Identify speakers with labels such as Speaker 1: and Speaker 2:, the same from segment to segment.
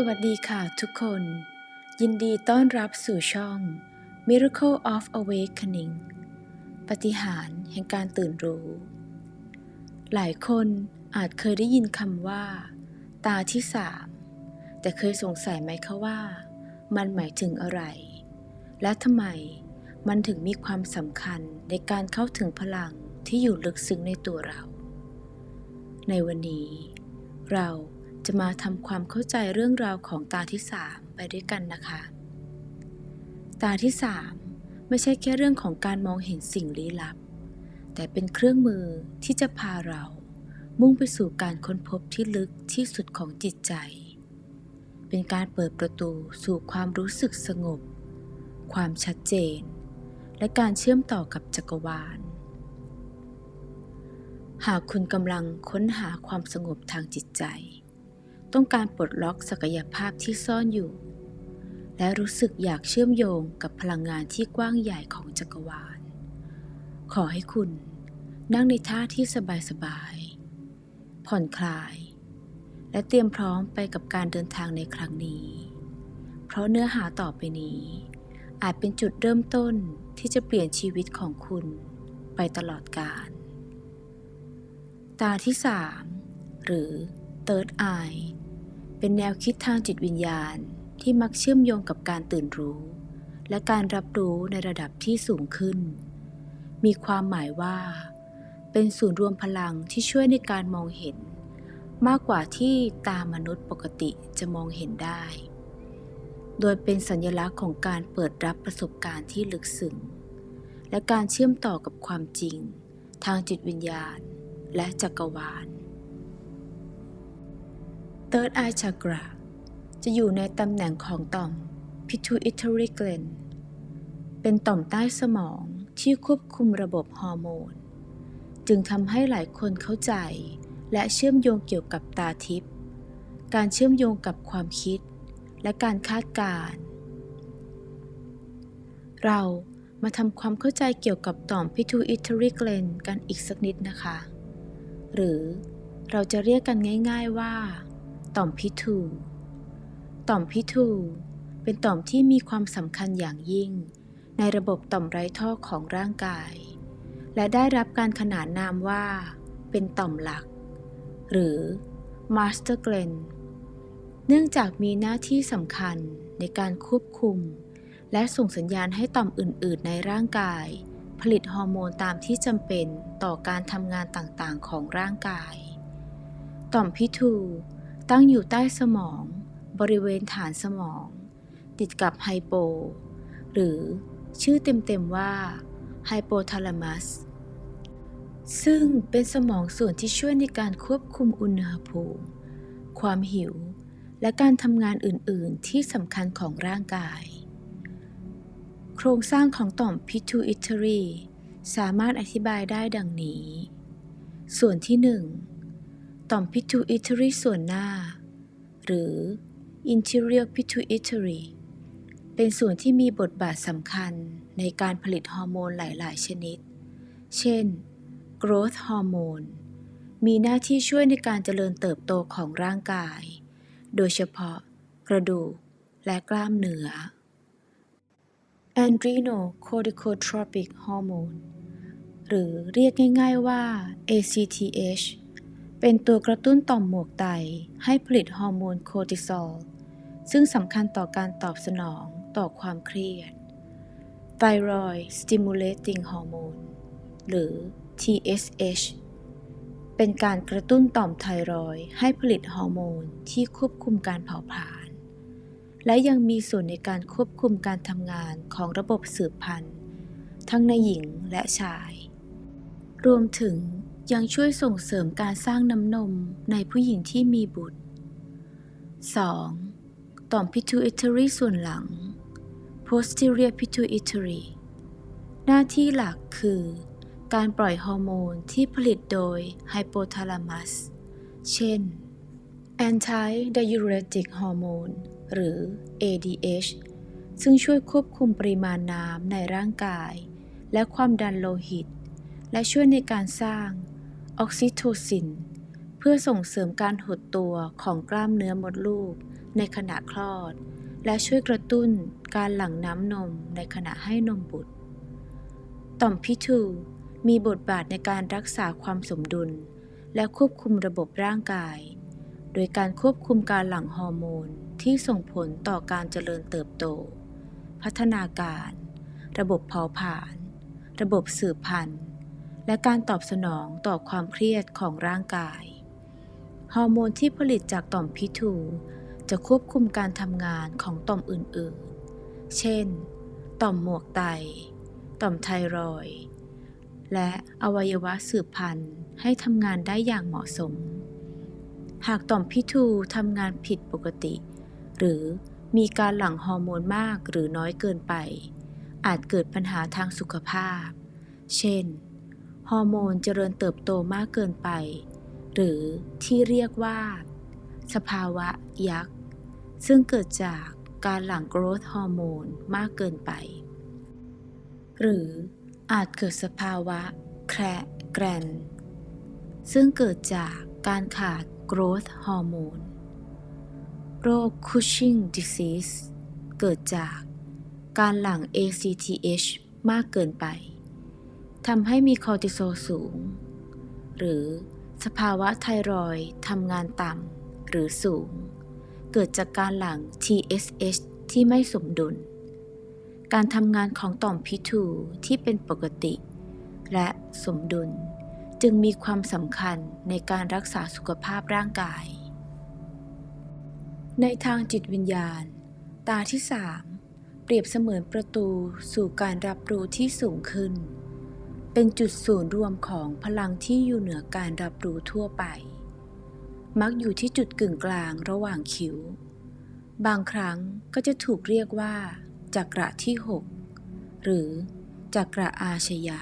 Speaker 1: สวัสดีค่ะทุกคน ยินดีต้อนรับสู่ช่อง Miracle of Awakening ปฏิหารแห่งการตื่นรู้ หลายคนอาจเคยได้ยินคำว่า ตาที่สาม แต่เคยสงสัยไหมคะว่า มันหมายถึงอะไร และทำไมมันถึงมีความสำคัญในการเข้าถึงพลังที่อยู่ลึกซึ้งในตัวเรา ในวันนี้ เรา จะมาทำความเข้าใจเรื่องราวของตาที่สามไปด้วยกันนะคะ ตาที่สามไม่ใช่แค่เรื่องของการมองเห็นสิ่งลี้ลับ แต่เป็นเครื่องมือที่จะพาเรา มุ่งไปสู่การค้นพบที่ลึกที่สุดของจิตใจ เป็นการเปิดประตูสู่ความรู้สึกสงบ ความชัดเจน และการเชื่อมต่อกับจักรวาล หากคุณกำลังค้นหาความสงบทางจิตใจ ต้องการปลดล็อกศักยภาพที่ซ่อนอยู่ และรู้สึกอยากเชื่อมโยงกับพลังงานที่กว้างใหญ่ของจักรวาล ขอให้คุณนั่งในท่าที่สบายๆ ผ่อนคลาย และเตรียมพร้อมไปกับการเดินทางในครั้งนี้ เพราะเนื้อหาต่อไปนี้ อาจเป็นจุดเริ่มต้นที่จะเปลี่ยนชีวิตของคุณไปตลอดกาลตาที่ 3 หรือ Third Eye เป็นแนวคิดทางจิตวิญญาณที่มักเชื่อมโยงกับการตื่นรู้ และการรับรู้ในระดับที่สูงขึ้น มีความหมายว่า เป็นศูนย์รวมพลังที่ช่วยในการมองเห็น มากกว่าที่ตามนุษย์ปกติจะมองเห็นได้ โดยเป็นสัญลักษณ์ของการเปิดรับประสบการณ์ที่ลึกซึ้งและการเชื่อมต่อกับความจริง ทางจิตวิญญาณ และจักรวาล Third Eye Chakra จะอยู่ในตำแหน่งของต่อม Pituitary Gland เป็นต่อมใต้สมองที่ควบคุมระบบฮอร์โมน จึงทำให้หลายคนเข้าใจ และเชื่อมโยงเกี่ยวกับตาทิพย์การเชื่อมโยงกับความคิด และการคาดการณ์เรามาทำความเข้าใจเกี่ยวกับต่อม Pituitary Gland กันอีกสักนิดนะคะ หรือเราจะเรียกกันง่าย ๆว่า ต่อมพิทู ต่อมพิทู เป็นต่อมที่มีความสำคัญอย่างยิ่ง ในระบบต่อมไร้ท่อของร่างกาย และได้รับการขนานนามว่า เป็นต่อมหลัก หรือ Master Gland เนื่องจากมีหน้าที่สำคัญในการควบคุม และส่งสัญญาณให้ต่อมอื่น ๆ ในร่างกาย ผลิตฮอร์โมนตามที่จำเป็นต่อการทำงานต่าง ๆ ของร่างกาย ต่อมพิทู ตั้งอยู่ใต้สมอง บริเวณฐานสมอง ติดกับไฮโป หรือชื่อเต็มๆว่าไฮโปทาลามัสซึ่งเป็นสมองส่วนที่ช่วยในการควบคุมอุณหภูมิ ความหิว และการทำงานอื่น ๆ ที่สำคัญของร่างกาย โครงสร้างของต่อม pituitary สามารถอธิบายได้ดังนี้ ส่วนที่ 1 ต่อม pituitary ส่วนหน้า หรือ interior pituitary เป็นส่วนที่มีบทบาทสำคัญในการผลิตฮอร์โมนหลาย ๆ ชนิด เช่น growth hormone มีหน้าที่ช่วยในการเจริญเติบโตของร่างกาย โดยเฉพาะ กระดูก และกล้ามเนื้อ adrenocorticotropic hormone หรือเรียกง่าย ๆ ว่า ACTH เป็นตัวกระตุ้นต่อมหมวกไตให้ผลิตฮอร์โมนโคร์ติซอล ซึ่งสำคัญต่อการตอบสนองต่อความเครียด Thyroid Stimulating Hormone หรือ TSH เป็นการกระตุ้นต่อมไทรอยให้ผลิตฮอร์โมนที่ควบคุมการเผาผลาญ และยังมีส่วนในการควบคุมการทำงานของระบบสืบพันธุ์ ทั้งในหญิงและชาย รวมถึง ยังช่วยส่งเสริมการสร้างน้ำนมในผู้หญิงที่มีบุตร 2. ต่อม pituitary ส่วนหลัง posterior pituitary หน้าที่หลักคือ การปล่อยฮอร์โมนที่ผลิตโดย hypothalamus เช่น anti diuretic hormone หรือ ADH ซึ่งช่วยควบคุมปริมาณน้ำในร่างกาย และความดันโลหิต และช่วยในการสร้าง ออกซิโทซิน เพื่อส่งเสริมการหดตัวของกล้ามเนื้อมดลูกในขณะคลอด และช่วยกระตุ้นการหลั่งน้ำนมในขณะให้นมบุตร ต่อมพิทูมีบทบาทในการรักษาความสมดุล และควบคุมระบบร่างกาย โดยการควบคุมการหลั่งฮอร์โมนที่ส่งผลต่อการเจริญเติบโต พัฒนาการ ระบบเผาผลาญ ระบบสืบพันธุ์ และการตอบสนองต่อความเครียดของร่างกาย ฮอร์โมนที่ผลิตจากต่อมพิทูจะควบคุมการทำงานของต่อมอื่นๆ เช่น ต่อมหมวกไต ต่อมไทรอย และอวัยวะสืบพันธุ์ให้ทำงานได้อย่างเหมาะสม หากต่อมพิทูทำงานผิดปกติ หรือมีการหลั่งฮอร์โมนมากหรือน้อยเกินไป อาจเกิดปัญหาทางสุขภาพ เช่น ฮอร์โมนเจริญเติบโตมากเกินไป หรือที่เรียกว่า สภาวะยักษ์ ซึ่งเกิดจากการหลั่งโกรทฮอร์โมนมากเกินไป หรืออาจเกิดสภาวะแคระแกรน ซึ่งเกิดจากการขาดโกรทฮอร์โมน โรค Cushing disease เกิดจากการหลั่ง ACTH มากเกินไป ทำให้มีคอร์ติซอลสูง หรือสภาวะไทรอยทำงานต่ำหรือสูง เกิดจากการหลั่ง TSH ที่ไม่สมดุล การทำงานของต่อมพิทูที่เป็นปกติ และสมดุลจึงมีความสำคัญในการรักษาสุขภาพร่างกาย ในทางจิตวิญญาณ ตาที่สามเปรียบเสมือนประตูสู่การรับรู้ที่สูงขึ้น เป็นจุดศูนย์รวมของพลังที่อยู่เหนือการรับรู้ทั่วไป มักอยู่ที่จุดกึ่งกลางระหว่างคิ้ว บางครั้งก็จะถูกเรียกว่าจักระที่ 6 หรือจักระอาชยะ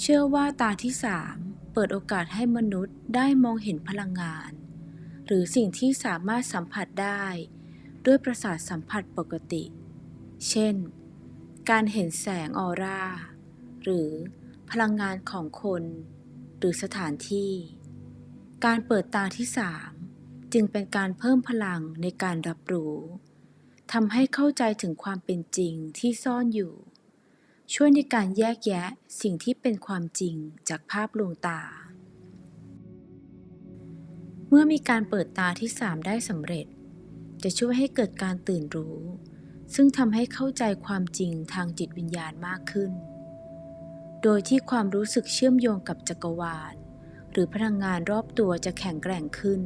Speaker 1: เชื่อว่าตาที่สามเปิดโอกาสให้มนุษย์ได้มองเห็นพลังงาน หรือสิ่งที่สามารถสัมผัสได้ ด้วยประสาทสัมผัสปกติ เช่น การเห็นแสงออร่า หรือพลังงานของคน หรือสถานที่ การเปิดตาที่สามจึงเป็นการเพิ่มพลังในการรับรู้ทำให้เข้าใจถึงความเป็นจริงที่ซ่อนอยู่ ช่วยในการแยกแยะสิ่งที่เป็นความจริงจากภาพลวงตา เมื่อมีการเปิดตาที่สามได้สำเร็จ จะช่วยให้เกิดการตื่นรู้ ซึ่งทำให้เข้าใจความจริงทางจิตวิญญาณมากขึ้น โดยที่ความรู้สึกเชื่อมโยงกับจักรวาล หรือพลังงานรอบตัวจะแข็งแกร่งขึ้น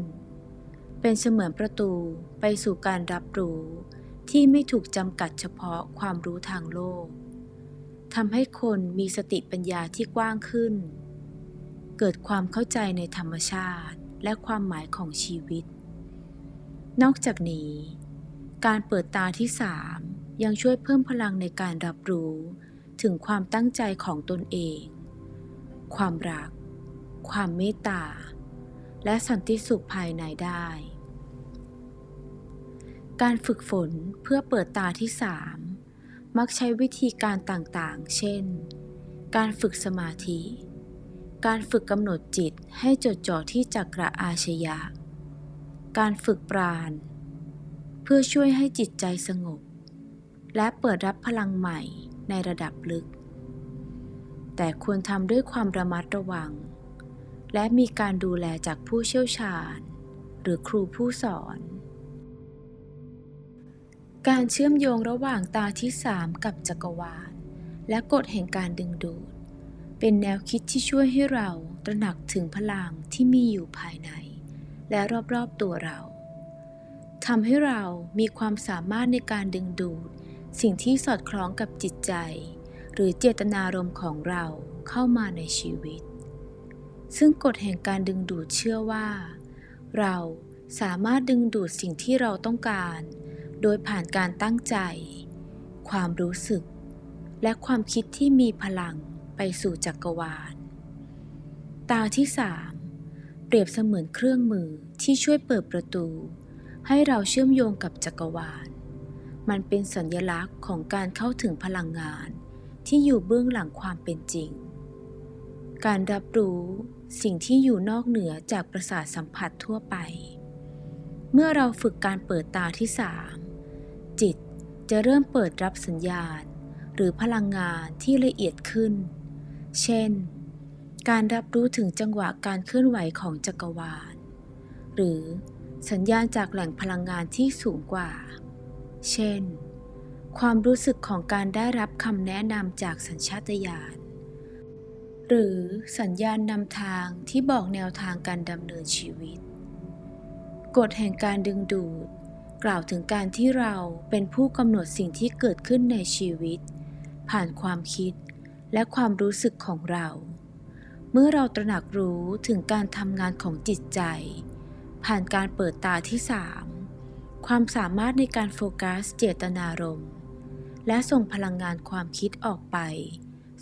Speaker 1: เป็นเสมือนประตูไปสู่การรับรู้ ที่ไม่ถูกจำกัดเฉพาะความรู้ทางโลกทำให้คนมีสติปัญญาที่กว้างขึ้น เกิดความเข้าใจในธรรมชาติและความหมายของชีวิต นอกจากนี้ การเปิดตาที่สามยังช่วยเพิ่มพลังในการรับรู้ ถึงความตั้งใจของตนเอง ความรัก ความเมตตา และสันติสุขภายในได้ การฝึกฝนเพื่อเปิดตาที่สามมักใช้วิธีการต่างๆ เช่น การฝึกสมาธิ การฝึกกำหนดจิตให้จดจ่อที่จักระอาชยะ การฝึกปราณ เพื่อช่วยให้จิตใจสงบ และเปิดรับพลังใหม่ ในระดับลึก แต่ควรทำด้วยความระมัดระวัง และมีการดูแลจากผู้เชี่ยวชาญ หรือครูผู้สอน การเชื่อมโยงระหว่างตาที่สามกับจักรวาล และกฎแห่งการดึงดูด เป็นแนวคิดที่ช่วยให้เราตระหนักถึงพลังที่มีอยู่ภายใน และรอบๆตัวเราทำให้เรามีความสามารถในการดึงดูด สิ่งที่สอดคล้องกับจิตใจ หรือเจตนารมณ์ของเราเข้ามาในชีวิต ซึ่งกฎแห่งการดึงดูดเชื่อว่า เราสามารถดึงดูดสิ่งที่เราต้องการ โดยผ่านการตั้งใจ ความรู้สึก และความคิดที่มีพลังไปสู่จักรวาล ตาที่สามเปรียบเสมือนเครื่องมือที่ช่วยเปิดประตู ให้เราเชื่อมโยงกับจักรวาล มันเป็นสัญลักษณ์ของการเข้าถึงพลังงานที่อยู่เบื้องหลังความเป็นจริง การรับรู้สิ่งที่อยู่นอกเหนือจากประสาทสัมผัสทั่วไป เมื่อเราฝึกการเปิดตาที่สามจิตจะเริ่มเปิดรับสัญญาณ หรือพลังงานที่ละเอียดขึ้น เช่น การรับรู้ถึงจังหวะการเคลื่อนไหวของจักรวาล หรือสัญญาณจากแหล่งพลังงานที่สูงกว่า เช่น ความรู้สึกของการได้รับคำแนะนำจากสัญชาตญาณ หรือสัญญาณนำทางที่บอกแนวทางการดำเนินชีวิต กฎแห่งการดึงดูด กล่าวถึงการที่เราเป็นผู้กำหนดสิ่งที่เกิดขึ้นในชีวิต ผ่านความคิดและความรู้สึกของเรา เมื่อเราตระหนักรู้ถึงการทำงานของจิตใจ ผ่านการเปิดตาที่สาม ความสามารถในการโฟกัสเจตนารมณ์ และส่งพลังงานความคิดออกไป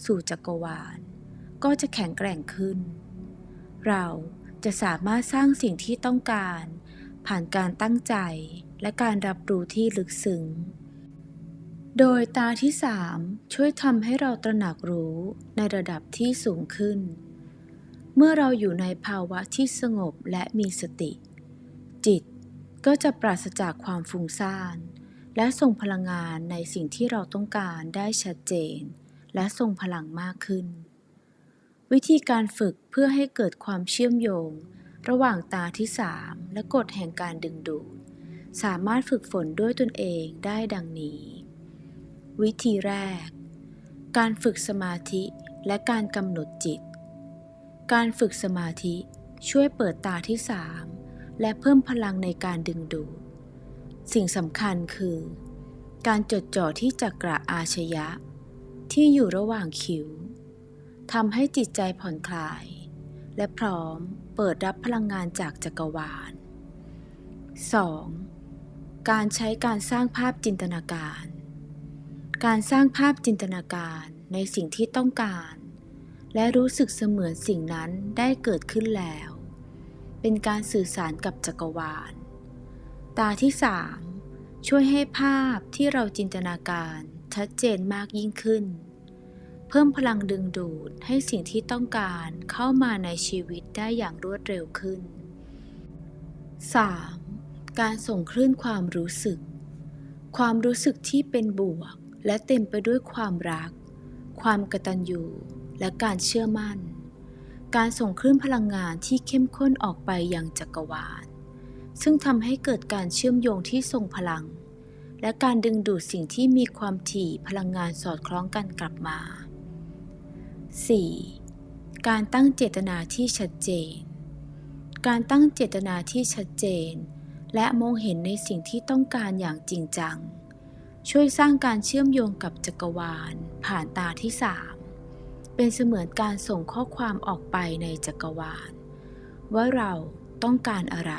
Speaker 1: สู่จักรวาล ก็จะแข็งแกร่งขึ้น เราจะสามารถสร้างสิ่งที่ต้องการ ผ่านการตั้งใจและการรับรู้ที่ลึกซึ้ง โดยตาที่สามช่วยทำให้เราตระหนักรู้ในระดับที่สูงขึ้น เมื่อเราอยู่ในภาวะที่สงบและมีสติ จิต ก็จะปราศจากความฟุ้งซ่าน และส่งพลังงานในสิ่งที่เราต้องการได้ชัดเจน และทรงพลังมากขึ้น วิธีการฝึกเพื่อให้เกิดความเชื่อมโยง ระหว่างตาที่สามและกฎแห่งการดึงดูด สามารถฝึกฝนด้วยตนเองได้ดังนี้ วิธีแรก การฝึกสมาธิและการกำหนดจิต การฝึกสมาธิช่วยเปิดตาที่สาม และเพิ่มพลังในการดึงดูด สิ่งสำคัญคือ การจดจ่อที่จักระอาชยะ ที่อยู่ระหว่างคิ้วทำให้จิตใจผ่อนคลาย และพร้อมเปิดรับพลังงานจากจักรวาล 2. การใช้การสร้างภาพจินตนาการ การสร้างภาพจินตนาการในสิ่งที่ต้องการ และรู้สึกเสมือนสิ่งนั้นได้เกิดขึ้นแล้ว เป็นการสื่อสารกับจักรวาล ตาที่สามช่วยให้ภาพที่เราจินตนาการชัดเจนมากยิ่งขึ้น เพิ่มพลังดึงดูดให้สิ่งที่ต้องการเข้ามาในชีวิตได้อย่างรวดเร็วขึ้น 3. การส่งคลื่นความรู้สึก ความรู้สึกที่เป็นบวก และเต็มไปด้วยความรัก ความกตัญญูและการเชื่อมั่น การส่งคลื่นพลังงานที่เข้มข้นออกไปยังจักรวาล ซึ่งทำให้เกิดการเชื่อมโยงที่ทรงพลัง และการดึงดูดสิ่งที่มีความถี่พลังงานสอดคล้องกันกลับมา 4. การตั้งเจตนาที่ชัดเจน การตั้งเจตนาที่ชัดเจน และมองเห็นในสิ่งที่ต้องการอย่างจริงจัง ช่วยสร้างการเชื่อมโยงกับจักรวาล ผ่านตาที่สาม เป็นเสมือนการส่งข้อความออกไปในจักรวาล ว่าเราต้องการอะไร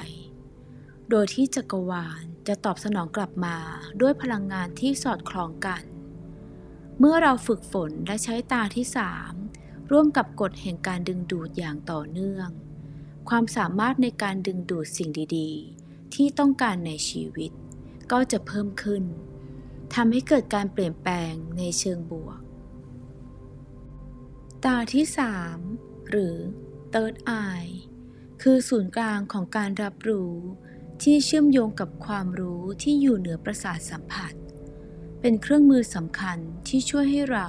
Speaker 1: โดยที่จักรวาลจะตอบสนองกลับมาด้วยพลังงานที่สอดคล้องกัน เมื่อเราฝึกฝนและใช้ตาที่สามร่วมกับกฎแห่งการดึงดูดอย่างต่อเนื่อง ความสามารถในการดึงดูดสิ่งดีๆ ที่ต้องการในชีวิต ก็จะเพิ่มขึ้นทำให้เกิดการเปลี่ยนแปลงในเชิงบวก ตาที่3หรือ Third Eye คือศูนย์กลางของการรับรู้ที่เชื่อมโยงกับความรู้ที่อยู่เหนือประสาทสัมผัส เป็นเครื่องมือสำคัญที่ช่วยให้เรา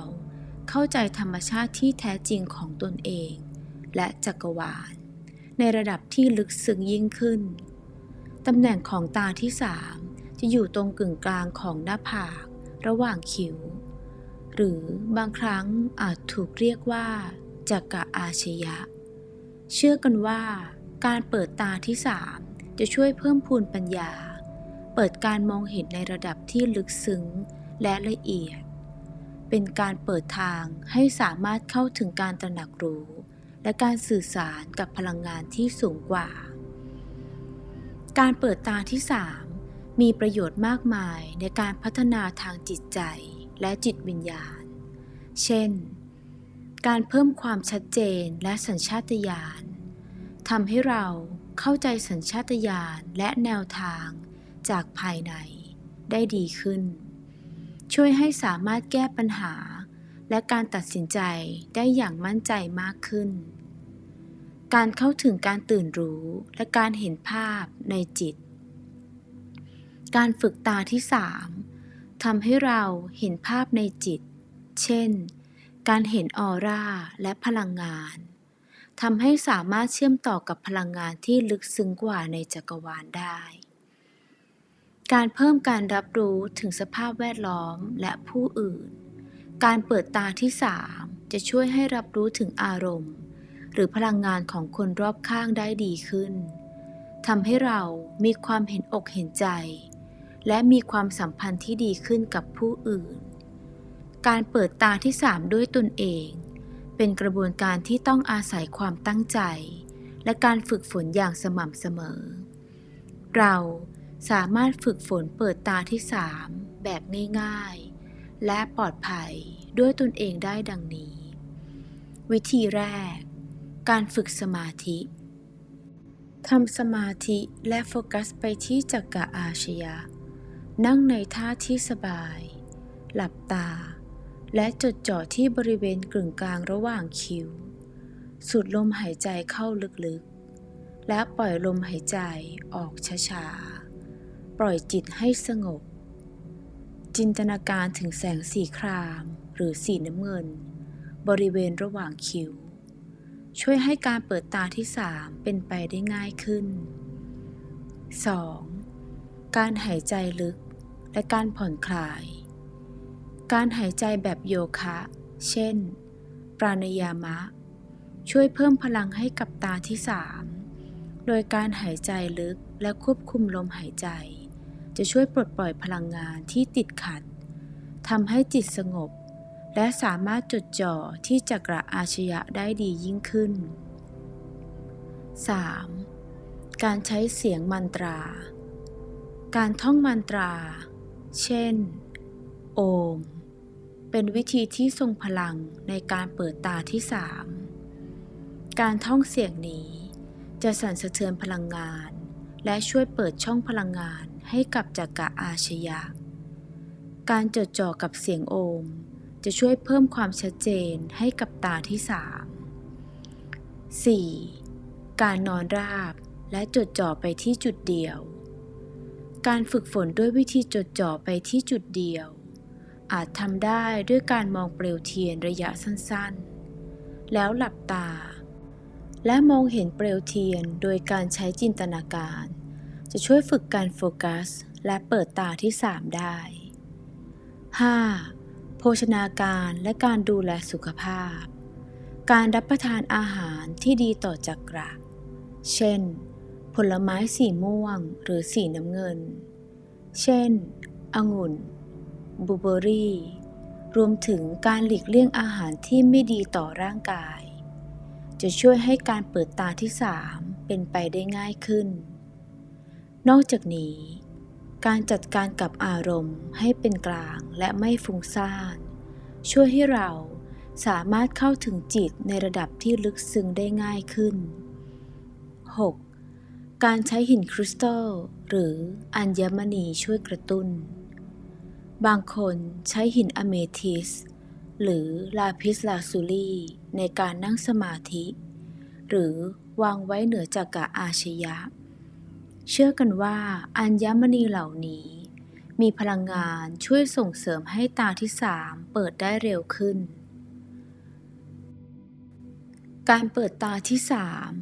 Speaker 1: เข้าใจธรรมชาติที่แท้จริงของตนเอง และจักรวาล ในระดับที่ลึกซึ้งยิ่งขึ้น ตำแหน่งของตาที่สามจะอยู่ตรงกึ่งกลางของหน้าผาก ระหว่างคิ้ว หรือบางครั้งอาจถูกเรียกว่าจักระอาชยะ เชื่อกันว่า การเปิดตาที่สามจะช่วยเพิ่มพูนปัญญา เปิดการมองเห็นในระดับที่ลึกซึ้งและละเอียด เป็นการเปิดทางให้สามารถเข้าถึงการตระหนักรู้ และการสื่อสารกับพลังงานที่สูงกว่า การเปิดตาที่สามมีประโยชน์มากมายในการพัฒนาทางจิตใจ และจิตวิญญาณ เช่น การเพิ่มความชัดเจนและสัญชาตญาณทำให้เราเข้าใจสัญชาตญาณและแนวทางจากภายในได้ดีขึ้น ช่วยให้สามารถแก้ปัญหา และการตัดสินใจได้อย่างมั่นใจมากขึ้น การเข้าถึงการตื่นรู้และการเห็นภาพในจิต การฝึกตาที่สาม ทำให้เราเห็นภาพในจิต เช่น การเห็นออร่าและพลังงานทำให้สามารถเชื่อมต่อกับพลังงานที่ลึกซึ้งกว่าในจักรวาลได้ การเพิ่มการรับรู้ถึงสภาพแวดล้อมและผู้อื่น การเปิดตาที่สามจะช่วยให้รับรู้ถึงอารมณ์ หรือพลังงานของคนรอบข้างได้ดีขึ้นทำให้เรามีความเห็นอกเห็นใจ และมีความสัมพันธ์ที่ดีขึ้นกับผู้อื่น การเปิดตาที่สามด้วยตนเอง เป็นกระบวนการที่ต้องอาศัยความตั้งใจ และการฝึกฝนอย่างสม่ำเสมอ เราสามารถฝึกฝนเปิดตาที่สามแบบง่ายๆ และปลอดภัยด้วยตนเองได้ดังนี้ วิธีแรก การฝึกสมาธิทำสมาธิและโฟกัสไปที่จักระอาชยะ นั่งในท่าที่สบาย หลับตา และจดจ่อที่บริเวณกึ่งกลางระหว่างคิ้ว สูดลมหายใจเข้าลึกๆ และปล่อยลมหายใจออกช้าๆ ปล่อยจิตให้สงบ จินตนาการถึงแสงสีครามหรือสีน้ำเงิน บริเวณระหว่างคิ้ว ช่วยให้การเปิดตาที่สามเป็นไปได้ง่ายขึ้น 2. การหายใจลึก และการผ่อนคลาย การหายใจแบบโยคะ เช่น ปราณยามะ ช่วยเพิ่มพลังให้กับตาที่สามโดยการหายใจลึกและควบคุมลมหายใจ จะช่วยปลดปล่อยพลังงานที่ติดขัดทำให้จิตสงบ และสามารถจดจ่อที่จักระอาชญะได้ดียิ่งขึ้น 3. การใช้เสียงมันตรา การท่องมันตรา เช่น โอม เป็นวิธีที่ทรงพลังในการเปิดตาที่สามการท่องเสียงนี้จะสั่นสะเทือนพลังงาน และช่วยเปิดช่องพลังงานให้กับจักระอาชยะ การจดจ่อกับเสียงโอม จะช่วยเพิ่มความชัดเจนให้กับตาที่สาม 4. การนอนราบและจดจ่อไปที่จุดเดียว การฝึกฝนด้วยวิธีจดจ่อไปที่จุดเดียว อาจทำได้ด้วยการมองเปลวเทียนระยะสั้นๆ แล้วหลับตา และมองเห็นเปลวเทียนโดยการใช้จินตนาการ จะช่วยฝึกการโฟกัส และเปิดตาที่ 3 ได้ 5. โภชนาการและการดูแลสุขภาพ การรับประทานอาหารที่ดีต่อจักระ เช่น ผลไม้สีม่วงหรือสีน้ำเงิน เช่น องุ่นบูเบอรี่ รวมถึงการหลีกเลี่ยงอาหารที่ไม่ดีต่อร่างกาย จะช่วยให้การเปิดตาที่สามเป็นไปได้ง่ายขึ้น นอกจากนี้ การจัดการกับอารมณ์ให้เป็นกลางและไม่ฟุ้งซ่าน ช่วยให้เราสามารถเข้าถึงจิตในระดับที่ลึกซึ้งได้ง่ายขึ้น 6. การใช้หินคริสตัลหรืออัญมณีช่วยกระตุ้น บางคนใช้หินอเมทิส หรือลาพิสลาซูลีในการนั่งสมาธิ หรือวางไว้เหนือจักระอาชยะ เชื่อกันว่าอัญมณีเหล่านี้ มีพลังงานช่วยส่งเสริมให้ตาที่สามเปิดได้เร็วขึ้น การเปิดตาที่สาม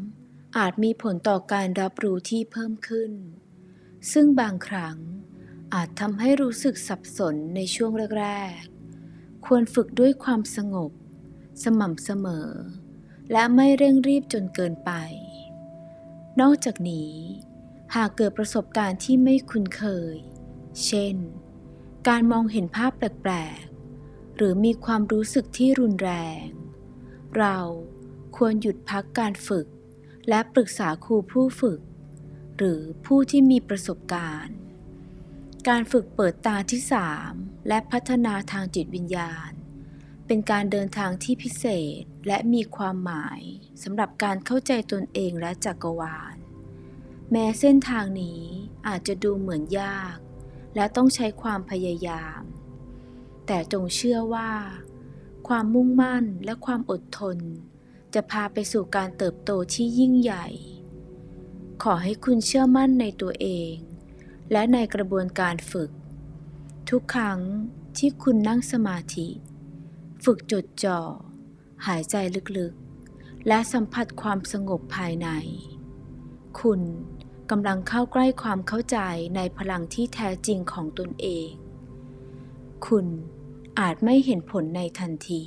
Speaker 1: อาจมีผลต่อการรับรู้ที่เพิ่มขึ้น ซึ่งบางครั้งอาจทำให้รู้สึกสับสนในช่วงแรกๆ ควรฝึกด้วยความสงบ สม่ำเสมอ และไม่เร่งรีบจนเกินไป นอกจากนี้ หากเกิดประสบการณ์ที่ไม่คุ้นเคย เช่น การมองเห็นภาพแปลกๆ หรือมีความรู้สึกที่รุนแรง เราควรหยุดพักการฝึก และปรึกษาครูผู้ฝึก หรือผู้ที่มีประสบการณ์ การฝึกเปิดตาที่สามและพัฒนาทางจิตวิญญาณ เป็นการเดินทางที่พิเศษและมีความหมายสำหรับการเข้าใจตนเองและจักรวาล แม้เส้นทางนี้อาจจะดูเหมือนยาก และต้องใช้ความพยายาม แต่จงเชื่อว่าคความมุ่งมั่นและความอดทน จะพาไปสู่การเติบโตที่ยิ่งใหญ่ ขอให้คุณเชื่อมั่นในตัวเอง และในกระบวนการฝึก ทุกครั้งที่คุณนั่งสมาธิ ฝึกจดจ่อ หายใจลึกๆ และสัมผัสความสงบภายใน คุณกำลังเข้าใกล้ความเข้าใจในพลังที่แท้จริงของตนเอง คุณอาจไม่เห็นผลในทันที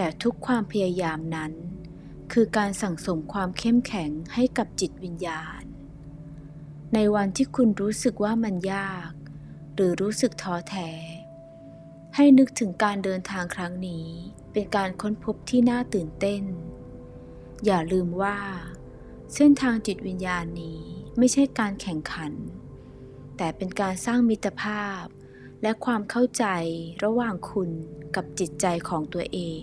Speaker 1: แต่ทุกความพยายามนั้น คือการสั่งสมความเข้มแข็งให้กับจิตวิญญาณ ในวันที่คุณรู้สึกว่ามันยาก หรือรู้สึกท้อแท้ ให้นึกถึงการเดินทางครั้งนี้ เป็นการค้นพบที่น่าตื่นเต้น อย่าลืมว่า เส้นทางจิตวิญญาณนี้ไม่ใช่การแข่งขัน แต่เป็นการสร้างมิตรภาพและความเข้าใจระหว่างคุณกับจิตใจของตัวเอง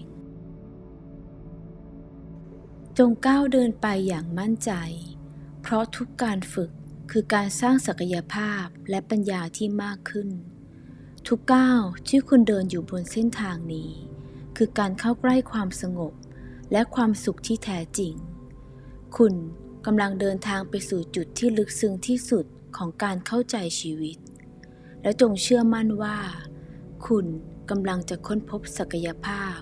Speaker 1: จงก้าวเดินไปอย่างมั่นใจ เพราะทุกการฝึกคือการสร้างศักยภาพและปัญญาที่มากขึ้น ทุกก้าวที่คุณเดินอยู่บนเส้นทางนี้ คือการเข้าใกล้ความสงบ และความสุขที่แท้จริง คุณกำลังเดินทางไปสู่จุดที่ลึกซึ้งที่สุดของการเข้าใจชีวิต และจงเชื่อมั่นว่า คุณกำลังจะค้นพบศักยภาพ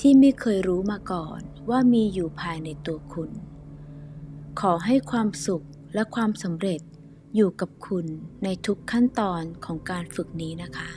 Speaker 1: ที่ไม่เคยรู้มาก่อนว่ามีอยู่ภายในตัวคุณ ขอให้ความสุขและความสำเร็จอยู่กับคุณในทุกขั้นตอนของการฝึกนี้นะคะ